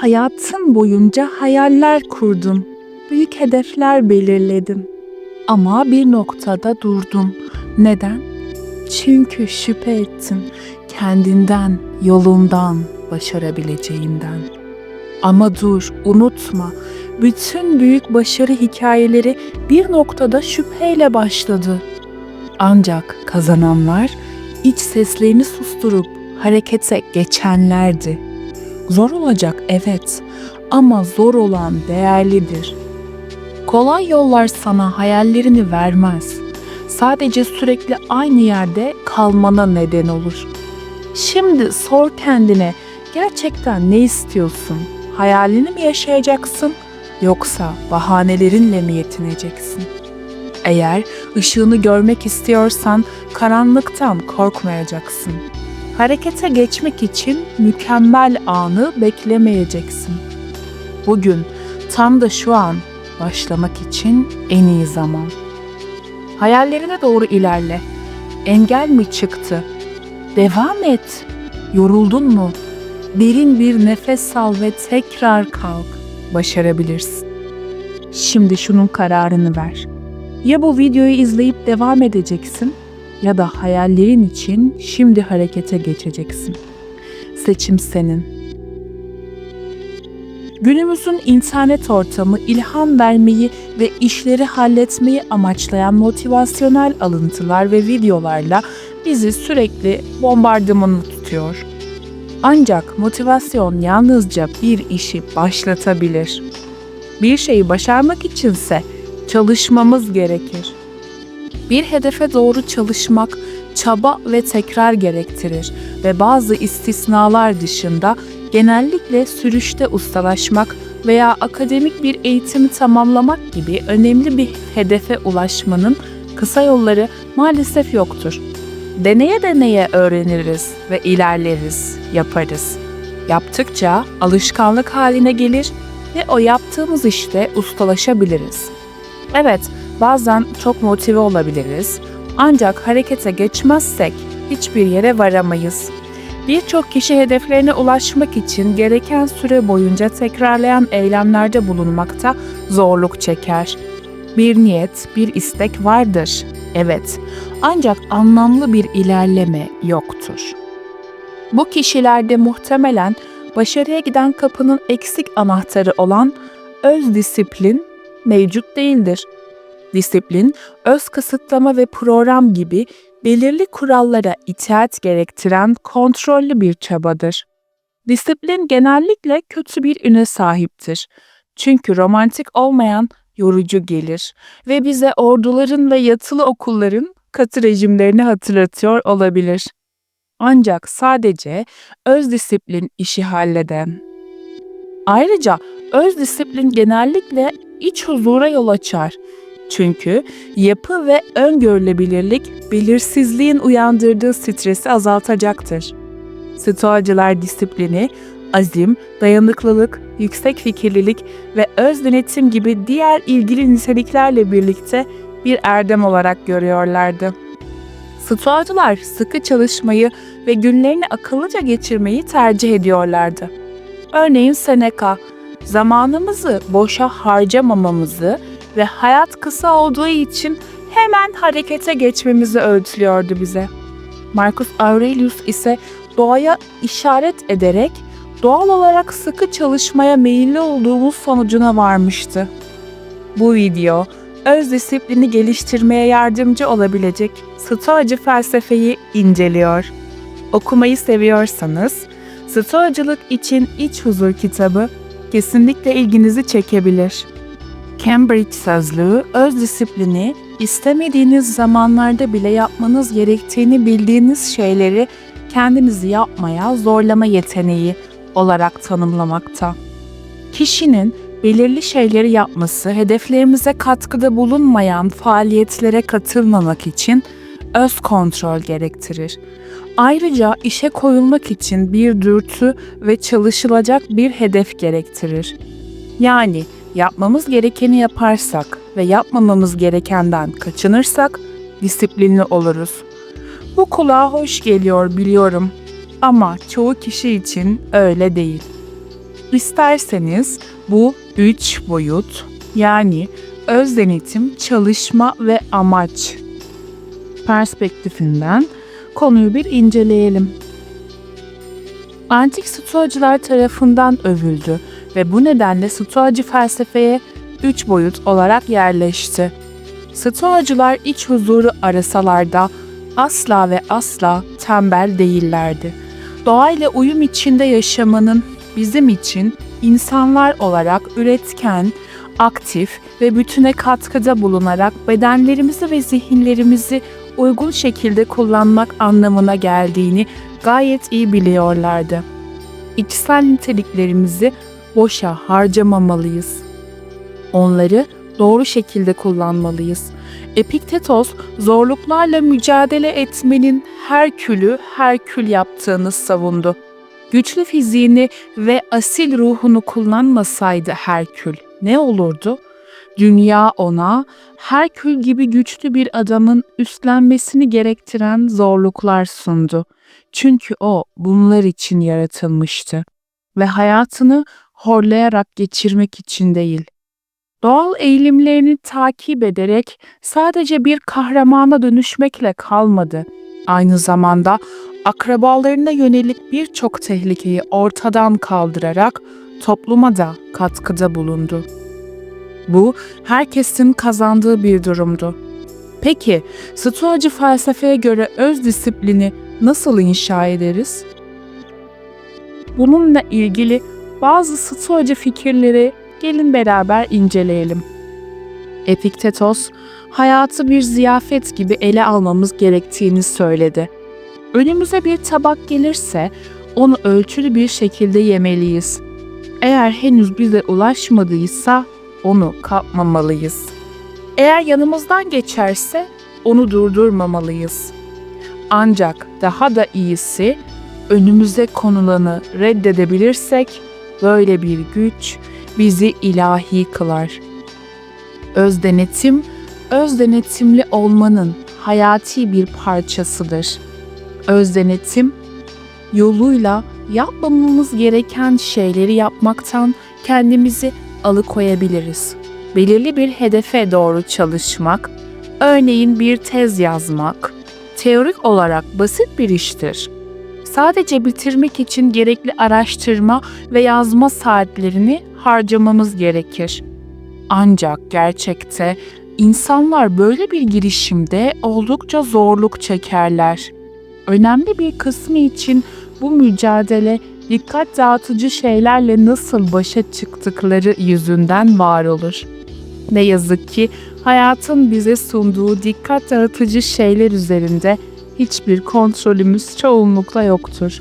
hayatım boyunca hayaller kurdum. Büyük hedefler belirledim. Ama bir noktada durdum. Neden? Çünkü şüphe ettim kendinden, yolundan, başarabileceğinden. Ama dur, unutma. Bütün büyük başarı hikayeleri bir noktada şüpheyle başladı. Ancak kazananlar iç seslerini susturup harekete geçenlerdi. Zor olacak evet ama zor olan değerlidir. Kolay yollar sana hayallerini vermez. Sadece sürekli aynı yerde kalmana neden olur. Şimdi sor kendine gerçekten ne istiyorsun? Hayalini mi yaşayacaksın yoksa bahanelerinle mi yetineceksin? Eğer ışığını görmek istiyorsan karanlıktan korkmayacaksın. Harekete geçmek için mükemmel anı beklemeyeceksin. Bugün tam da şu an başlamak için en iyi zaman. Hayallerine doğru ilerle. Engel mi çıktı? Devam et. Yoruldun mu? Derin bir nefes al ve tekrar kalk. Başarabilirsin. Şimdi şunun kararını ver. Ya bu videoyu izleyip devam edeceksin ya da hayallerin için şimdi harekete geçeceksin. Seçim senin. Günümüzün internet ortamı ilham vermeyi ve işleri halletmeyi amaçlayan motivasyonel alıntılar ve videolarla bizi sürekli bombardımanı tutuyor. Ancak motivasyon yalnızca bir işi başlatabilir. Bir şeyi başarmak içinse çalışmamız gerekir. Bir hedefe doğru çalışmak çaba ve tekrar gerektirir ve bazı istisnalar dışında genellikle sürüşte ustalaşmak veya akademik bir eğitimi tamamlamak gibi önemli bir hedefe ulaşmanın kısa yolları maalesef yoktur. Deneye deneye öğreniriz ve ilerleriz, yaparız. Yaptıkça alışkanlık haline gelir ve o yaptığımız işte ustalaşabiliriz. Evet, bazen çok motive olabiliriz ancak harekete geçmezsek hiçbir yere varamayız. Birçok kişi hedeflerine ulaşmak için gereken süre boyunca tekrarlayan eylemlerde bulunmakta zorluk çeker. Bir niyet, bir istek vardır. Evet, ancak anlamlı bir ilerleme yoktur. Bu kişilerde muhtemelen başarıya giden kapının eksik anahtarı olan öz disiplin mevcut değildir. Disiplin, öz kısıtlama ve program gibi belirli kurallara itaat gerektiren kontrollü bir çabadır. Disiplin genellikle kötü bir üne sahiptir. Çünkü romantik olmayan yorucu gelir ve bize orduların ve yatılı okulların katı rejimlerini hatırlatıyor olabilir. Ancak sadece öz disiplin işi halleden. Ayrıca öz disiplin genellikle iç huzura yol açar. Çünkü yapı ve öngörülebilirlik belirsizliğin uyandırdığı stresi azaltacaktır. Stoacılar disiplini, azim, dayanıklılık, yüksek fikirlilik ve öz denetim gibi diğer ilgili niteliklerle birlikte bir erdem olarak görüyorlardı. Stoacılar sıkı çalışmayı ve günlerini akıllıca geçirmeyi tercih ediyorlardı. Örneğin Seneca, zamanımızı boşa harcamamamızı ve hayat kısa olduğu için hemen harekete geçmemizi öğütlüyordu bize. Marcus Aurelius ise doğaya işaret ederek doğal olarak sıkı çalışmaya meyilli olduğumuz sonucuna varmıştı. Bu video öz disiplini geliştirmeye yardımcı olabilecek Stoacı felsefeyi inceliyor. Okumayı seviyorsanız Stoacılık için İç Huzur kitabı kesinlikle ilginizi çekebilir. Cambridge Sözlüğü, öz disiplini, istemediğiniz zamanlarda bile yapmanız gerektiğini bildiğiniz şeyleri kendinizi yapmaya zorlama yeteneği olarak tanımlamakta. Kişinin belirli şeyleri yapması, hedeflerimize katkıda bulunmayan faaliyetlere katılmamak için öz kontrol gerektirir. Ayrıca işe koyulmak için bir dürtü ve çalışılacak bir hedef gerektirir. Yani yapmamız gerekeni yaparsak ve yapmamamız gerekenden kaçınırsak disiplinli oluruz. Bu kulağa hoş geliyor biliyorum ama çoğu kişi için öyle değil. İsterseniz bu üç boyut yani öz denetim, çalışma ve amaç perspektifinden konuyu bir inceleyelim. Antik Stoacılar tarafından övüldü ve bu nedenle Stoacı felsefeye üç boyut olarak yerleşti. Stoacılar iç huzuru arasalar da asla ve asla tembel değillerdi. Doğayla uyum içinde yaşamanın bizim için insanlar olarak üretken, aktif ve bütüne katkıda bulunarak bedenlerimizi ve zihinlerimizi uygun şekilde kullanmak anlamına geldiğini gayet iyi biliyorlardı. İçsel niteliklerimizi boşa harcamamalıyız. Onları doğru şekilde kullanmalıyız. Epiktetos zorluklarla mücadele etmenin Herkül'ü Herkül yaptığını savundu. Güçlü fiziğini ve asil ruhunu kullanmasaydı Herkül ne olurdu? Dünya ona Herkül gibi güçlü bir adamın üstlenmesini gerektiren zorluklar sundu. Çünkü o bunlar için yaratılmıştı ve hayatını horlayarak geçirmek için değil. Doğal eğilimlerini takip ederek sadece bir kahramana dönüşmekle kalmadı. Aynı zamanda akrabalarına yönelik birçok tehlikeyi ortadan kaldırarak topluma da katkıda bulundu. Bu herkesin kazandığı bir durumdu. Peki, Stoacı felsefeye göre öz disiplini nasıl inşa ederiz? Bununla ilgili bazı Stoacı fikirleri gelin beraber inceleyelim. Epiktetos, hayatı bir ziyafet gibi ele almamız gerektiğini söyledi. Önümüze bir tabak gelirse onu ölçülü bir şekilde yemeliyiz. Eğer henüz bize ulaşmadıysa onu kapmamalıyız. Eğer yanımızdan geçerse onu durdurmamalıyız. Ancak daha da iyisi önümüze konulanı reddedebilirsek böyle bir güç bizi ilahi kılar. Öz denetim, öz denetimli olmanın hayati bir parçasıdır. Öz denetim yoluyla yapmamamız gereken şeyleri yapmaktan kendimizi alıkoyabiliriz. Belirli bir hedefe doğru çalışmak, örneğin bir tez yazmak, teorik olarak basit bir iştir. Sadece bitirmek için gerekli araştırma ve yazma saatlerini harcamamız gerekir. Ancak gerçekte insanlar böyle bir girişimde oldukça zorluk çekerler. Önemli bir kısmı için bu mücadele dikkat dağıtıcı şeylerle nasıl başa çıktıkları yüzünden var olur. Ne yazık ki hayatın bize sunduğu dikkat dağıtıcı şeyler üzerinde hiçbir kontrolümüz çoğunlukla yoktur.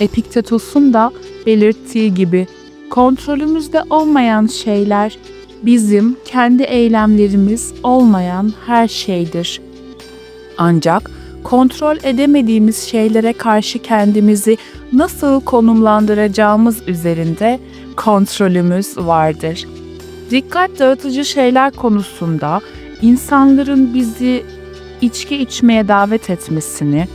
Epiktetos'un da belirttiği gibi kontrolümüzde olmayan şeyler bizim kendi eylemlerimiz olmayan her şeydir. Ancak kontrol edemediğimiz şeylere karşı kendimizi nasıl konumlandıracağımız üzerinde kontrolümüz vardır. Dikkat dağıtıcı şeyler konusunda insanların bizi içki içmeye davet etmesini,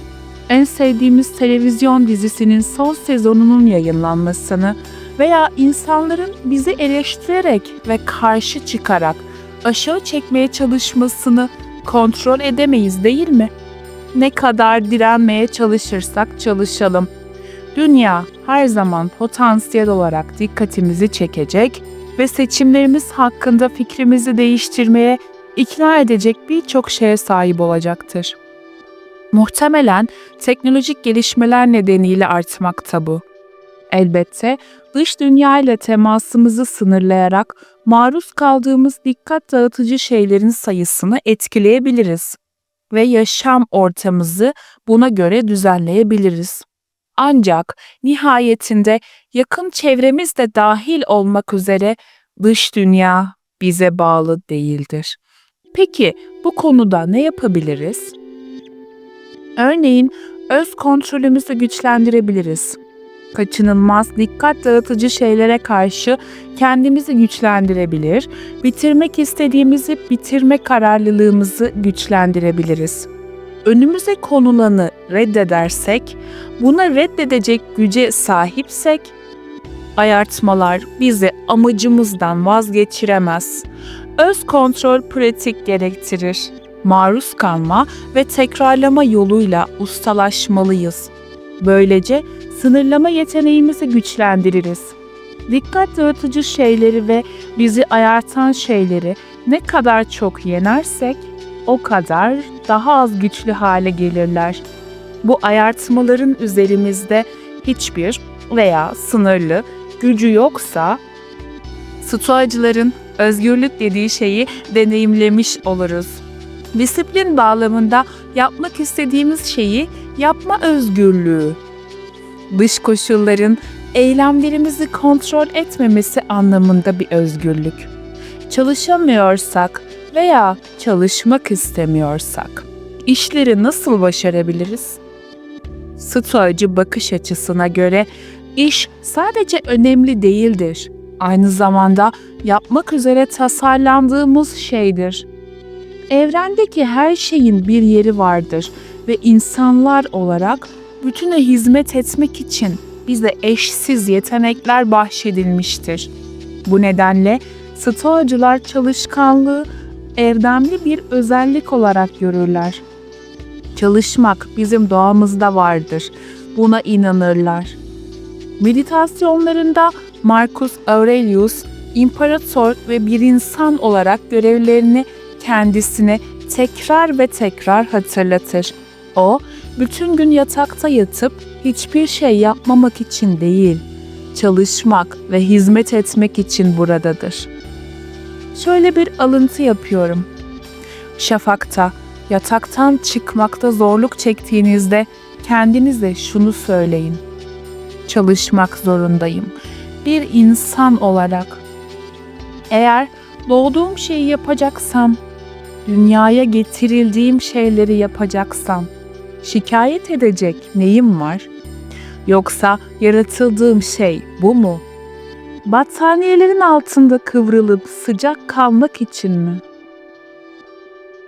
en sevdiğimiz televizyon dizisinin son sezonunun yayınlanmasını veya insanların bizi eleştirerek ve karşı çıkarak aşağı çekmeye çalışmasını kontrol edemeyiz değil mi? Ne kadar direnmeye çalışırsak çalışalım. Dünya her zaman potansiyel olarak dikkatimizi çekecek ve seçimlerimiz hakkında fikrimizi değiştirmeye ikna edecek birçok şeye sahip olacaktır. Muhtemelen teknolojik gelişmeler nedeniyle artmakta bu. Elbette dış dünya ile temasımızı sınırlayarak maruz kaldığımız dikkat dağıtıcı şeylerin sayısını etkileyebiliriz ve yaşam ortamımızı buna göre düzenleyebiliriz. Ancak nihayetinde yakın çevremiz de dahil olmak üzere dış dünya bize bağlı değildir. Peki bu konuda ne yapabiliriz? Örneğin öz kontrolümüzü güçlendirebiliriz. Kaçınılmaz dikkat dağıtıcı şeylere karşı kendimizi güçlendirebilir, bitirmek istediğimizi bitirme kararlılığımızı güçlendirebiliriz. Önümüze konulanı reddedersek, buna reddedecek güce sahipsek, ayartmalar bizi amacımızdan vazgeçiremez. Öz kontrol pratik gerektirir. Maruz kalma ve tekrarlama yoluyla ustalaşmalıyız. Böylece sınırlama yeteneğimizi güçlendiririz. Dikkat dağıtıcı şeyleri ve bizi ayartan şeyleri ne kadar çok yenersek o kadar daha az güçlü hale gelirler. Bu ayartmaların üzerimizde hiçbir veya sınırlı gücü yoksa stoacıların özgürlük dediği şeyi deneyimlemiş oluruz. Disiplin bağlamında yapmak istediğimiz şeyi yapma özgürlüğü. Dış koşulların eylemlerimizi kontrol etmemesi anlamında bir özgürlük. Çalışamıyorsak veya çalışmak istemiyorsak işleri nasıl başarabiliriz? Stoacı bakış açısına göre iş sadece önemli değildir. Aynı zamanda yapmak üzere tasarlandığımız şeydir. Evrendeki her şeyin bir yeri vardır ve insanlar olarak bütüne hizmet etmek için bize eşsiz yetenekler bahşedilmiştir. Bu nedenle Stoacılar çalışkanlığı erdemli bir özellik olarak görürler. Çalışmak bizim doğamızda vardır. Buna inanırlar. Meditasyonlarında Marcus Aurelius imparator ve bir insan olarak görevlerini kendisine tekrar ve tekrar hatırlatır. O, bütün gün yatakta yatıp hiçbir şey yapmamak için değil, çalışmak ve hizmet etmek için buradadır. Şöyle bir alıntı yapıyorum. Şafakta, yataktan çıkmakta zorluk çektiğinizde kendinize şunu söyleyin. Çalışmak zorundayım. Bir insan olarak. Eğer doğduğum şeyi yapacaksam, dünyaya getirildiğim şeyleri yapacaksam, şikayet edecek neyim var? Yoksa yaratıldığım şey bu mu? Battaniyelerin altında kıvrılıp sıcak kalmak için mi?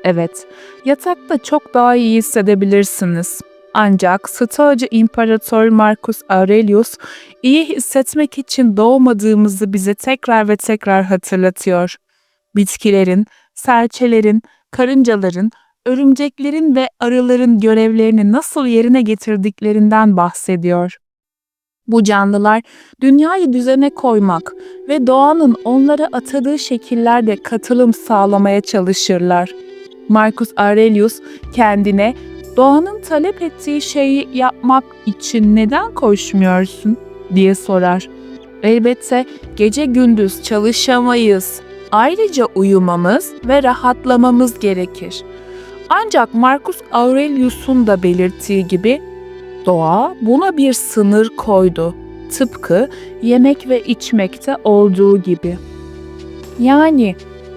Evet, yatakta çok daha iyi hissedebilirsiniz. Ancak Stoacı İmparator Marcus Aurelius iyi hissetmek için doğmadığımızı bize tekrar ve tekrar hatırlatıyor. Bitkilerin, serçelerin, karıncaların, örümceklerin ve arıların görevlerini nasıl yerine getirdiklerinden bahsediyor. Bu canlılar dünyayı düzene koymak ve doğanın onlara atadığı şekillerde katılım sağlamaya çalışırlar. Marcus Aurelius kendine doğanın talep ettiği şeyi yapmak için neden koşmuyorsun diye sorar. Elbette gece gündüz çalışamayız. Ayrıca uyumamız ve rahatlamamız gerekir. Ancak Marcus Aurelius'un da belirttiği gibi doğa buna bir sınır koydu. Tıpkı yemek ve içmekte olduğu gibi. Yani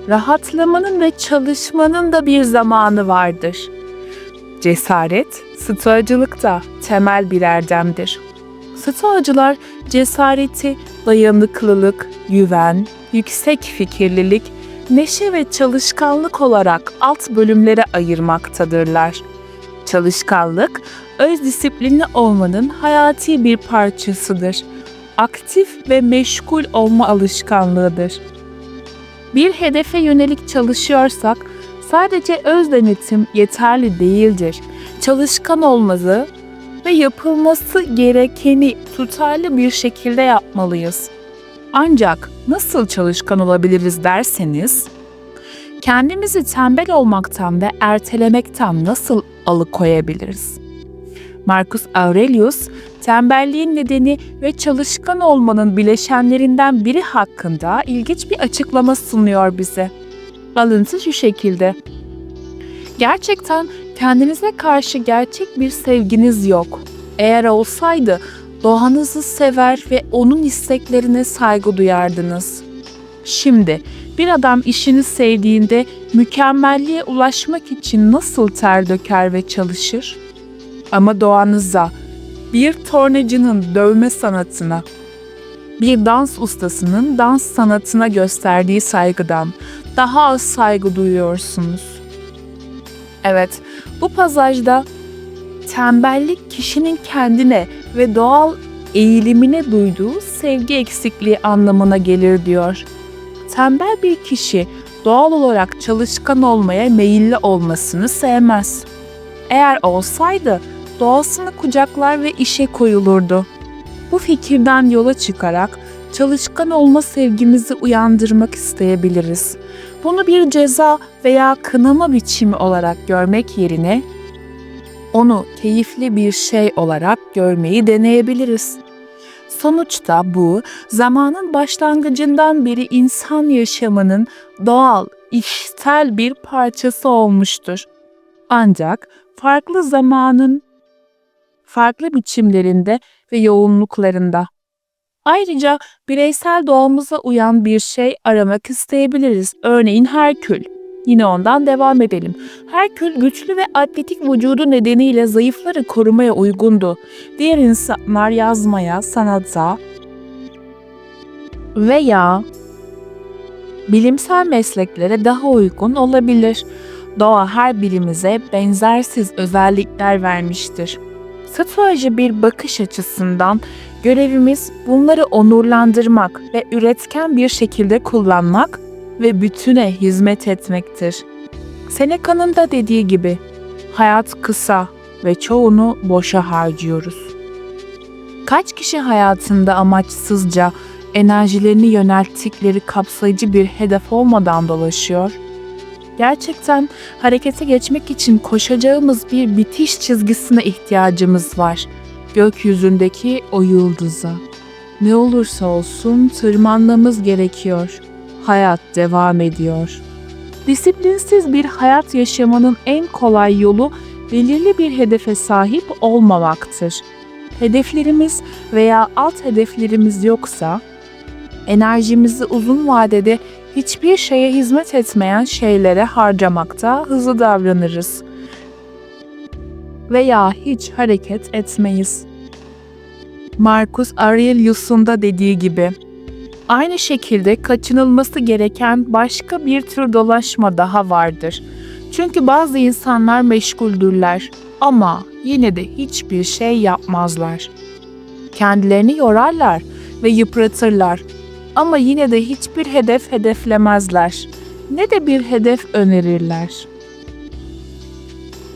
rahatlamanın ve çalışmanın da bir zamanı vardır. Cesaret, stoacılıkta temel bir erdemdir. Stoacılar cesareti, dayanıklılık, güven, yüksek fikirlilik, neşe ve çalışkanlık olarak alt bölümlere ayırmaktadırlar. Çalışkanlık, öz disiplinli olmanın hayati bir parçasıdır. Aktif ve meşgul olma alışkanlığıdır. Bir hedefe yönelik çalışıyorsak sadece öz denetim yeterli değildir. Çalışkan olması ve yapılması gerekeni tutarlı bir şekilde yapmalıyız. Ancak nasıl çalışkan olabiliriz derseniz, kendimizi tembel olmaktan ve ertelemekten nasıl alıkoyabiliriz? Marcus Aurelius, tembelliğin nedeni ve çalışkan olmanın bileşenlerinden biri hakkında ilginç bir açıklama sunuyor bize. Alıntı şu şekilde. Gerçekten kendinize karşı gerçek bir sevginiz yok. Eğer olsaydı doğanızı sever ve onun isteklerine saygı duyardınız. Şimdi bir adam işini sevdiğinde mükemmelliğe ulaşmak için nasıl ter döker ve çalışır? Ama doğanıza, bir tornacının dövme sanatına, bir dans ustasının dans sanatına gösterdiği saygıdan daha az saygı duyuyorsunuz. Evet, bu pasajda tembellik kişinin kendine ve doğal eğilimine duyduğu sevgi eksikliği anlamına gelir diyor. Tembel bir kişi doğal olarak çalışkan olmaya meyilli olmasını sevmez. Eğer olsaydı doğasını kucaklar ve işe koyulurdu. Bu fikirden yola çıkarak çalışkan olma sevgimizi uyandırmak isteyebiliriz. Bunu bir ceza veya kınama biçimi olarak görmek yerine onu keyifli bir şey olarak görmeyi deneyebiliriz. Sonuçta bu zamanın başlangıcından beri insan yaşamının doğal, işsel bir parçası olmuştur. Ancak farklı zamanın farklı biçimlerinde ve yoğunluklarında. Ayrıca bireysel doğamıza uyan bir şey aramak isteyebiliriz. Örneğin Herkül. Yine ondan devam edelim. Herkül güçlü ve atletik vücudu nedeniyle zayıfları korumaya uygundu. Diğer insanlar yazmaya, sanata veya bilimsel mesleklere daha uygun olabilir. Doğa her birimize benzersiz özellikler vermiştir. Stoacı bir bakış açısından görevimiz bunları onurlandırmak ve üretken bir şekilde kullanmak ve bütüne hizmet etmektir. Seneca'nın da dediği gibi hayat kısa ve çoğunu boşa harcıyoruz. Kaç kişi hayatında amaçsızca enerjilerini yönelttikleri kapsayıcı bir hedef olmadan dolaşıyor? Gerçekten harekete geçmek için koşacağımız bir bitiş çizgisine ihtiyacımız var. Gökyüzündeki o yıldıza. Ne olursa olsun tırmanmamız gerekiyor. Hayat devam ediyor. Disiplinsiz bir hayat yaşamanın en kolay yolu belirli bir hedefe sahip olmamaktır. Hedeflerimiz veya alt hedeflerimiz yoksa enerjimizi uzun vadede hiçbir şeye hizmet etmeyen şeylere harcamakta hızlı davranırız veya hiç hareket etmeyiz. Marcus Aurelius'un da dediği gibi, aynı şekilde kaçınılması gereken başka bir tür dolaşma daha vardır. Çünkü bazı insanlar meşguldürler ama yine de hiçbir şey yapmazlar. Kendilerini yorarlar ve yıpratırlar ama yine de hiçbir hedef hedeflemezler. Ne de bir hedef önerirler.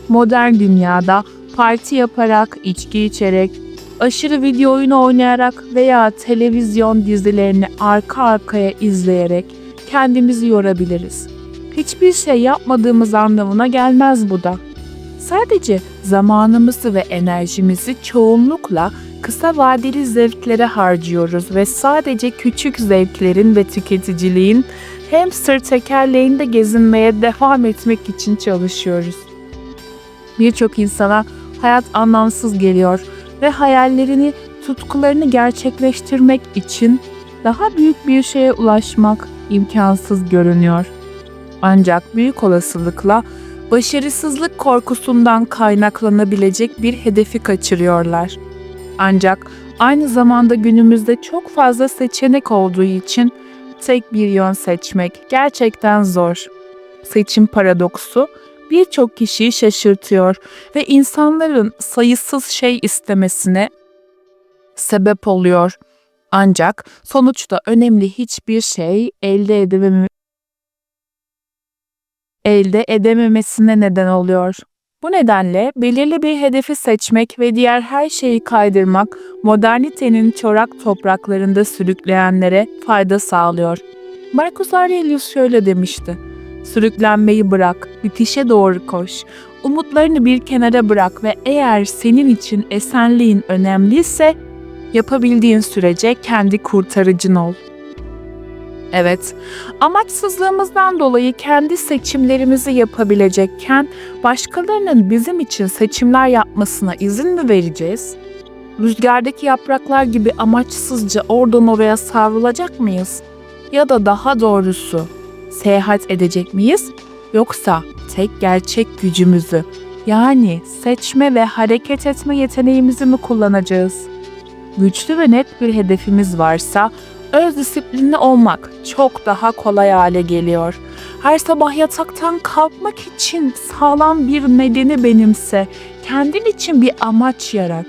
Modern dünyada parti yaparak, içki içerek, aşırı video oyunu oynayarak veya televizyon dizilerini arka arkaya izleyerek kendimizi yorabiliriz. Hiçbir şey yapmadığımız anlamına gelmez bu da. Sadece zamanımızı ve enerjimizi çoğunlukla kısa vadeli zevklere harcıyoruz ve sadece küçük zevklerin ve tüketiciliğin hamster tekerleğinde gezinmeye devam etmek için çalışıyoruz. Birçok insana hayat anlamsız geliyor ve hayallerini, tutkularını gerçekleştirmek için daha büyük bir şeye ulaşmak imkansız görünüyor. Ancak büyük olasılıkla başarısızlık korkusundan kaynaklanabilecek bir hedefi kaçırıyorlar. Ancak aynı zamanda günümüzde çok fazla seçenek olduğu için tek bir yön seçmek gerçekten zor. Seçim paradoksu birçok kişiyi şaşırtıyor ve insanların sayısız şey istemesine sebep oluyor. Ancak sonuçta önemli hiçbir şey elde edemem elde edememesine neden oluyor. Bu nedenle belirli bir hedefi seçmek ve diğer her şeyi kaydırmak modernitenin çorak topraklarında sürükleyenlere fayda sağlıyor. Marcus Aurelius şöyle demişti. Sürüklenmeyi bırak, bitişe doğru koş. Umutlarını bir kenara bırak ve eğer senin için esenliğin önemliyse yapabildiğin sürece kendi kurtarıcın ol. Evet, amaçsızlığımızdan dolayı kendi seçimlerimizi yapabilecekken başkalarının bizim için seçimler yapmasına izin mi vereceğiz? Rüzgardaki yapraklar gibi amaçsızca oradan oraya savrulacak mıyız? Ya da daha doğrusu seyahat edecek miyiz? Yoksa tek gerçek gücümüzü yani seçme ve hareket etme yeteneğimizi mi kullanacağız? Güçlü ve net bir hedefimiz varsa öz disiplinli olmak çok daha kolay hale geliyor. Her sabah yataktan kalkmak için sağlam bir nedeni benimse, kendin için bir amaç yarat.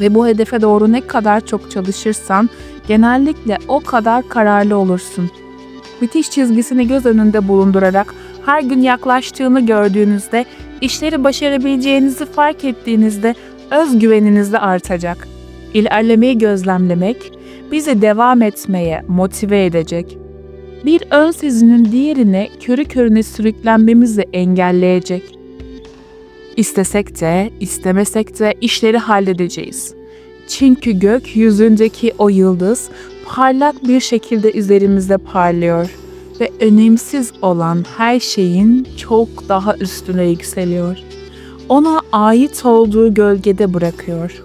Ve bu hedefe doğru ne kadar çok çalışırsan genellikle o kadar kararlı olursun. Bitiş çizgisini göz önünde bulundurarak her gün yaklaştığını gördüğünüzde, işleri başarabileceğinizi fark ettiğinizde özgüveniniz de artacak. İlerlemeyi gözlemlemek bizi devam etmeye motive edecek. Bir ön sezinin diğerine körü körüne sürüklenmemizi engelleyecek. İstesek de, istemesek de işleri halledeceğiz. Çünkü gök yüzündeki o yıldız parlak bir şekilde üzerimizde parlıyor ve önemsiz olan her şeyin çok daha üstüne yükseliyor. Ona ait olduğu gölgede bırakıyor.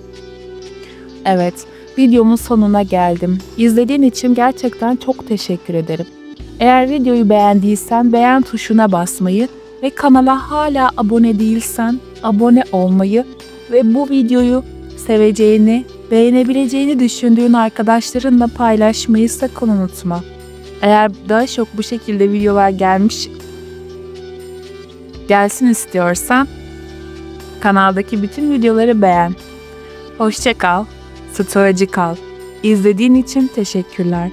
Evet, videomun sonuna geldim. İzlediğin için gerçekten çok teşekkür ederim. Eğer videoyu beğendiysen beğen tuşuna basmayı ve kanala hala abone değilsen abone olmayı ve bu videoyu seveceğini, beğenebileceğini düşündüğün arkadaşlarınla paylaşmayı sakın unutma. Eğer daha çok bu şekilde videolar gelmiş gelsin istiyorsan kanaldaki bütün videoları beğen. Hoşça kal, stoacı kal. İzlediğin için teşekkürler.